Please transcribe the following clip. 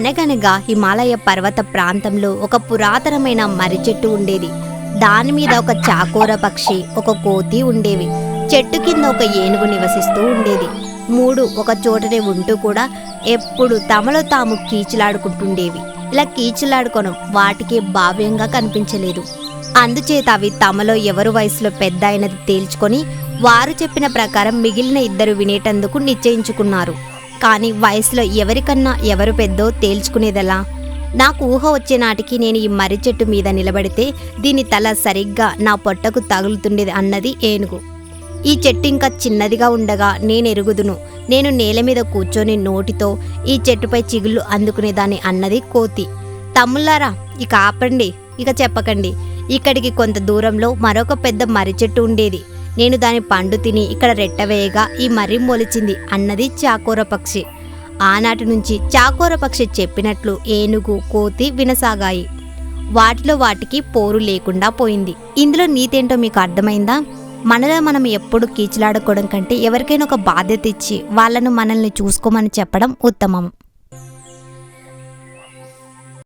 అనగనగా హిమాలయ పర్వత ప్రాంతంలో ఒక పురాతనమైన మర్రి చెట్టు ఉండేది. దాని మీద ఒక చాకోర పక్షి ఒక కోతి ఉండేవి. చెట్టు కింద ఒక ఏనుగు నివసిస్తూ ఉండేది. మూడు ఒక చోటనే ఉంటూ కూడా ఎప్పుడు తమలో తాము కీచులాడుకుంటుండేవి. ఇలా కీచులాడుకోవడం వాటికి భావ్యంగా కనిపించలేదు. అందుచేత అవి తమలో ఎవరు వయసులో పెద్ద అయినది తేల్చుకొని వారు చెప్పిన ప్రకారం మిగిలిన ఇద్దరు వినేటందుకు నిశ్చయించుకున్నారు. కానీ వయసులో ఎవరికన్నా ఎవరు పెద్దో తేల్చుకునేదెలా? నాకు ఊహ వచ్చే నాటికి నేను ఈ మర్రి చెట్టు మీద నిలబడితే దీని తల సరిగ్గా నా పొట్టకు తగులుతుండేది అన్నది ఏనుగు. ఈ చెట్టు ఇంకా చిన్నదిగా ఉండగా నేను ఎరుగుదును. నేను నేల మీద కూర్చొని నోటితో ఈ చెట్టుపై చిగుళ్ళు అందుకునేదాన్ని అన్నది కోతి. తమ్ముళ్ళారా ఇక ఆపండి ఇక చెప్పకండి. ఇక్కడికి కొంత దూరంలో మరొక పెద్ద మర్రి చెట్టు ఉండేది. నేను దాని పండు తిని ఇక్కడ రెట్టవేయగా ఈ మర్రి మొలిచింది అన్నది చాకోర పక్షి. ఆనాటి నుంచి చాకోర పక్షి చెప్పినట్లు ఏనుగు కోతి వినసాగాయి. వాటిలో వాటికి పోరు లేకుండా పోయింది. ఇందులో నీతేంటో మీకు అర్థమైందా? మనలో మనం ఎప్పుడు కీచులాడుకోవడం కంటే ఎవరికైనా ఒక బాధ్యత ఇచ్చి వాళ్ళను మనల్ని చూసుకోమని చెప్పడం ఉత్తమం.